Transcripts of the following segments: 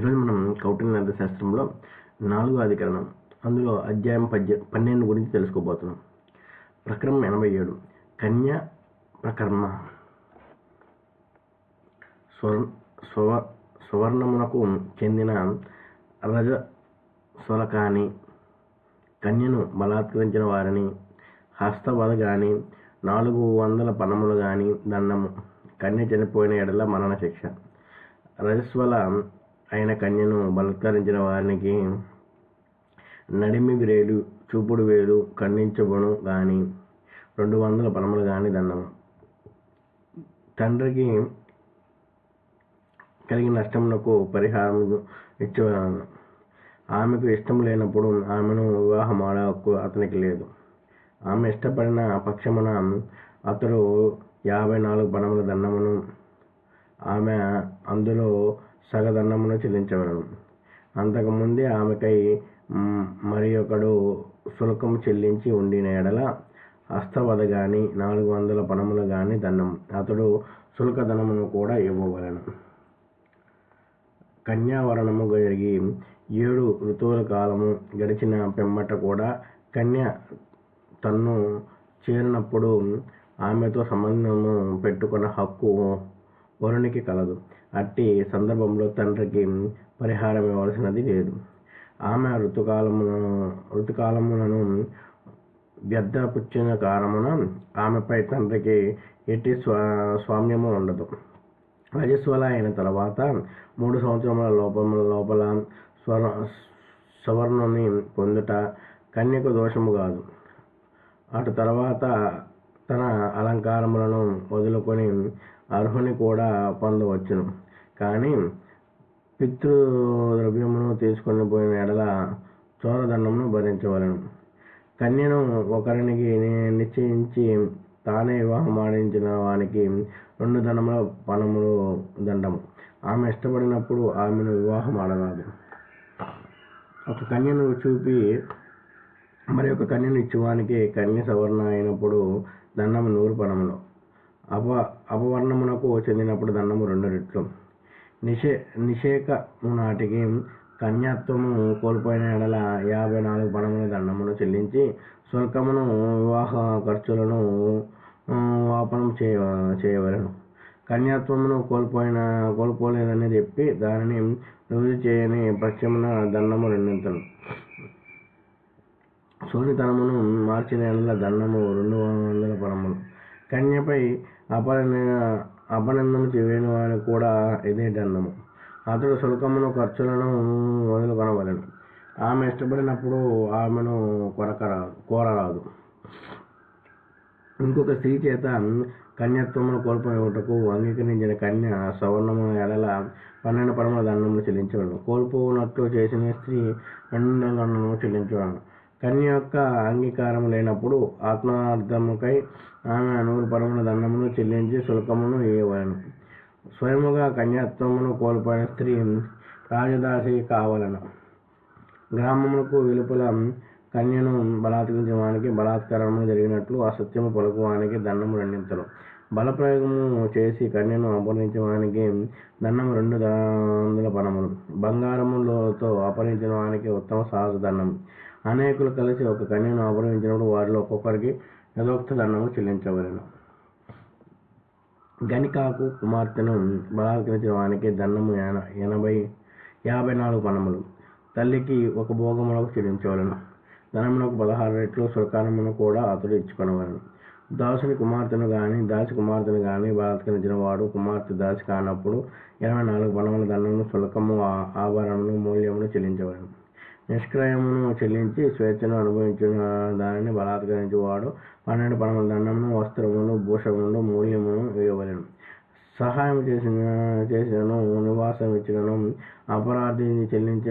ఈరోజు మనం కౌటిల్య శాస్త్రంలో నాలుగో అధికరణం అందులో అధ్యాయం పద్య పన్నెండు గురించి తెలుసుకోబోతున్నాం. ప్రకరణం ఎనభై ఏడు కన్య ప్రకర్మ. స్వర్ స్వ సువర్ణమునకు చెందిన రజ స్వలకాని కన్యను బలాత్కరించిన వారిని హస్తవధ గాని నాలుగు వందల పనములు కానీ దండము. కన్య చనిపోయిన ఎడల మరణ శిక్ష రజస్వల అయిన కన్యను బలత్కరించిన వారికి నడిమి వేలు చూపుడు వేలు ఖండించబను కానీ రెండు వందల పనములు కానీ దండము. తండ్రికి కలిగిన నష్టమునకు పరిహారం ఇచ్చవలను ఆమెకు ఇష్టం లేనప్పుడు ఆమెను వివాహం ఆడకు హక్కు అతనికి లేదు. ఆమె ఇష్టపడిన పక్షమున అతడు యాభై నాలుగు పనముల దండమును ఆమె అందులో సగదండమును చెల్లించవలను అంతకుముందే ఆమెకై మరి ఒకడు శుల్కం చెల్లించి ఉండిన ఎడల హస్తవద గాని నాలుగు వందల పనములు గాని దండం అతడు శుల్కధనమును కూడా ఇవ్వవలను. కన్యావరణము జరిగి ఏడు ఋతువుల కాలము గడిచిన పెమ్మట కూడా కన్య తన్ను చేరినప్పుడు ఆమెతో సంబంధము పెట్టుకున్న హక్కు వరునికి కలదు. అట్టి సందర్భంలో తండ్రికి పరిహారం ఇవ్వాల్సినది లేదు. ఆమె ఋతుకాలమును ఋతుకాలములను వ్యర్థపుచ్చిన కారణమున ఆమెపై తండ్రికి ఎట్టి స్వా స్వామ్యము ఉండదు. రజస్వల అయిన తర్వాత మూడు సంవత్సరముల లోపముల లోపల స్వర సవర్ణుని పొందుట కన్యకు దోషము కాదు. అటు తర్వాత తన అలంకారములను వదులుకొని అర్హుని కూడా పొందవచ్చును. కానీ పితృ ద్రవ్యమును తీసుకొని పోయిన ఎడల చోరదండమును భరించవలను. కన్యను ఒకరినికి నిశ్చయించి తానే వివాహం ఆడించిన వానికి రెండు దండముల పణములు దండము. ఆమె ఇష్టపడినప్పుడు ఆమెను వివాహం ఆడరాదు. ఒక కన్యను చూపి మరి ఒక కన్యను ఇచ్చువానికి కన్య సవర్ణ అయినప్పుడు దండము నూరు పణములు అప అపవర్ణమునకు చెందినప్పుడు దండము రెండు రెట్లు. నిషే నిషేకము నాటికి కన్యాత్వము కోల్పోయిన ఎడల యాభై నాలుగు పణముల దండమును చెల్లించి శుల్కమును వివాహ ఖర్చులను వాపనం చేయ చేయవలను. కన్యాత్వమును కోల్పోయిన కోల్పోలేదని చెప్పి దానిని రుజు చేయని పక్షమున దండము రెండింతలు. సోనితనమును మార్చిన నెలల దండము రెండు వందల పరములు కన్యపై అపన అపనందము చేయని వాడు కూడా ఇదే దండము. అతడు శుల్కమును ఖర్చులను వదులుకొనవలెను ఆమె ఇష్టపడినప్పుడు ఆమెను కొరకరాదు కోరరాదు. ఇంకొక స్త్రీ చేత కన్యత్వమును కోల్పోయేటకు అంగీకరించిన కన్య సవర్ణము ఎడల పన్నెండు పరముల దండములు చెల్లించవలను. కోల్పోనట్టు చేసిన స్త్రీ రెండు దండములు చెల్లించవలను. కన్య యొక్క అంగీకారం లేనప్పుడు ఆత్మార్థముకై ఆమె నూరు పరముల దండమును చెల్లించి శుల్కమును ఇవ్వవలను స్వయముగా కన్యాత్వమును కోల్పోయిన స్త్రీ రాజదాసి కావలను. గ్రామములకు వెలుపల కన్యను బలాత్కరించడానికి బలాత్కారము జరిగినట్లు అసత్యము పలుకువానికి దండము రెండింతలు. బలప్రయోగము చేసి కన్యను అపహరించడానికి దండము రెండు ద- వందల పణములు బంగారములతో అపహరించిన వానికి ఉత్తమ సాహస దండం అనేకులు కలిసి ఒక కన్యను అపహరించినప్పుడు వారిలో ఒక్కొక్కరికి యథోక్త దండము చెల్లించవలెను. గణికాకు కుమార్తెను బలాత్కరించిన వానికి దండము ఎన- ఎనభై యాభై నాలుగు పణములు తల్లికి ఒక భోగములకు చెల్లించవలను. ధనమునకు పదహారు రెట్లు సుల్కానమును కూడా అతడు ఇచ్చుకొనవలను. దాసుని కుమార్తెను కానీ దాసి కుమార్తెను కానీ బలాత్కరించిన వాడు కుమార్తె దాసి కానప్పుడు ఇరవై నాలుగు పణముల దండము శుల్కము ఆభరణము ఆభరణమును మూల్యమును చెల్లించవలను. నిష్క్రయమును చెల్లించి స్వేచ్ఛను అనుభవించిన దానిని బలాత్కరించేవాడు. పన్నెండు పడమల దండమును వస్త్రములు భూషములు మూల్యమును ఇవ్వవలెను సహాయం చేసిన చేసినను నివాసం ఇచ్చినను అపరాధి చెల్లించ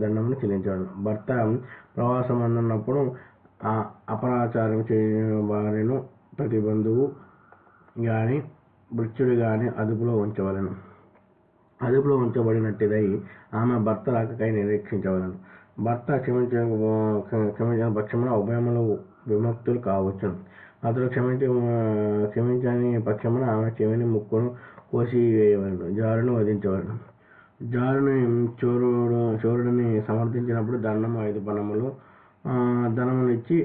దండమును చెల్లించాడు. భర్త ప్రవాసం అన్నప్పుడు ఆ అపరాచారం చేయని వారిను ప్రతి బంధువు కానీ మృత్యుడు కానీ అదుపులో ఉంచవలను. అదుపులో ఉంచబడినట్టిదై ఆమె భర్త రాకకై నిరీక్షించవలను భర్త క్షమించ క్షమించిన పక్షమున ఉభయములు విముక్తులు కావచ్చును. అతడు క్షమించ క్షమించని పక్షమున ఆమె చెవిని ముక్కును కోసి వేయవలను జారును వధించవలను. జారుని చోరుడు చోరుడిని సమర్థించినప్పుడు దండము ఐదు పనములు ఆ, ధనములు ఇచ్చి